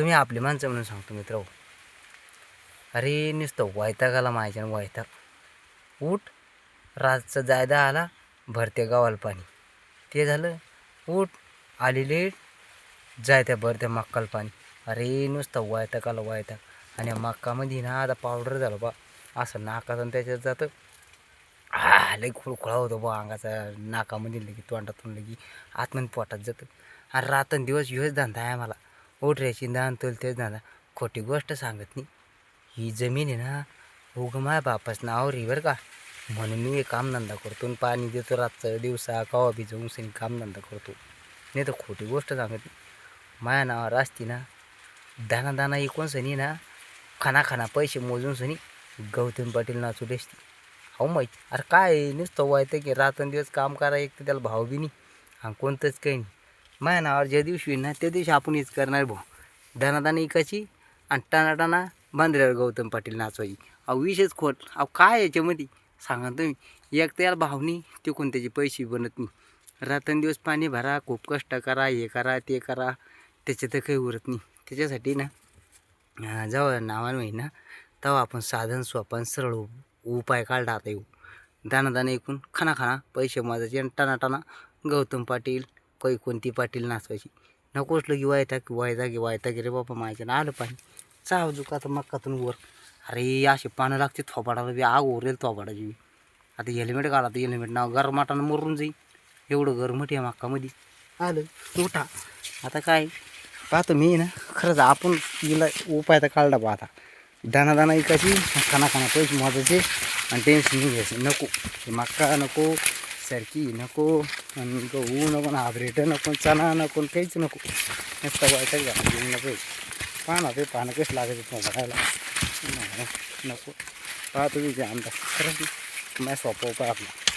तुम्ही आपली माणसं म्हणून सांगतो मित्र हो. अरे नुसतं वैतागाला माहिती ना वैताग. उठ रातचा जायदा आला भरते गावाला पाणी. ते झालं उठ आली लेट जायत्या भरत्या मक्काला पाणी. अरे नुसतं वैतागाला वैताग. आणि मक्कामध्ये ना आता पावडर झालं बा. असं नाकात आणि त्याच्यात जातं. हा लई खुळखुळा होतो बा अंगाचा. नाकामध्ये लगी तोंडातून लगी आतमध्ये पोटात जातं. आणि रातन दिवस ह्योच धंदा आहे मला ओटऱ्याची दान तुल तेच धंदा खोटी गोष्ट सांगत नाही. ही जमीन आहे ना उग माय बापास नावावर रे बरं का. म्हणून मी हे कामधंदा करतो आणि पाणी देतो रातचं दिवसा कवा बी जाऊन सनी कामधंदा करतो. नाही तर खोटी गोष्ट सांगत नाही. माया नावावर असती ना दाना दाना इकून सनी ना खाना खाना पैसे मोजून सनी गौतम पाटील नाचू असती. हो माहिती अरे काय नुसतं व्हायचं की रात्रंदिवस काम करा एक तर त्याला भाव बी नाही आणि कोणतंच काही नाही. माझ्या नावावर ज्या दिवशी ना त्या दिवशी आपण हेच करणार भाऊ. दानादाना इकाची आणि टाणाटाणा बांद्र्यावर गौतम पाटील नाचवायची अहो विषयच खोट. अहो काय याच्यामध्ये? सांगा तुम्ही. एक तर याला भावनी ते त्याचे पैसे बनत नाही. रात्रंदिवस पाणी भरा खूप कष्ट करा हे करा ते करा. त्याच्यात काही उरत नाही. त्याच्यासाठी ना जवळ जेव्हा नावानं ना तेव्हा आपण साधन सोपन सरळ उ- उपाय काढला आता येऊ दाना दाना ऐकून खाना खाना पैसे माझाचे आणि टाना गौतम पाटील काही कोणती पाटील नाचवायची. नकोसलं की वायता की वायता की वायता की रे बाबा माहिती ना आलं पाणी. चाव जुका आता मक्कातून वर. अरे असे पानं लागते थोपाडाला बी. आग उरेल थोपाडाची बी. आता हेल्मेट घाला तर हेल्मेट नाव गरमाटानं मरून जाईल एवढं गरमट आहे मक्कामध्ये. आलं उठा. आता काय? पाहतो मी ना खरंच आपण तिला उपाय तर काढला पाहता आता. दाना दाना विकायची खाना खाना पैसे मोजायचे आणि टेन्शन घ्यायचं. नको मक्का नको सरकी नको. आणि गहू नको ना नको चणा नको काहीच नको. नुसतं वाईटच घालून नको. पाहना ते पानं कसं लागत तुम्हाला बघायला. नको. पाहतो मी ते अंदाज खरंच माझ्या सोपा उपाय आपला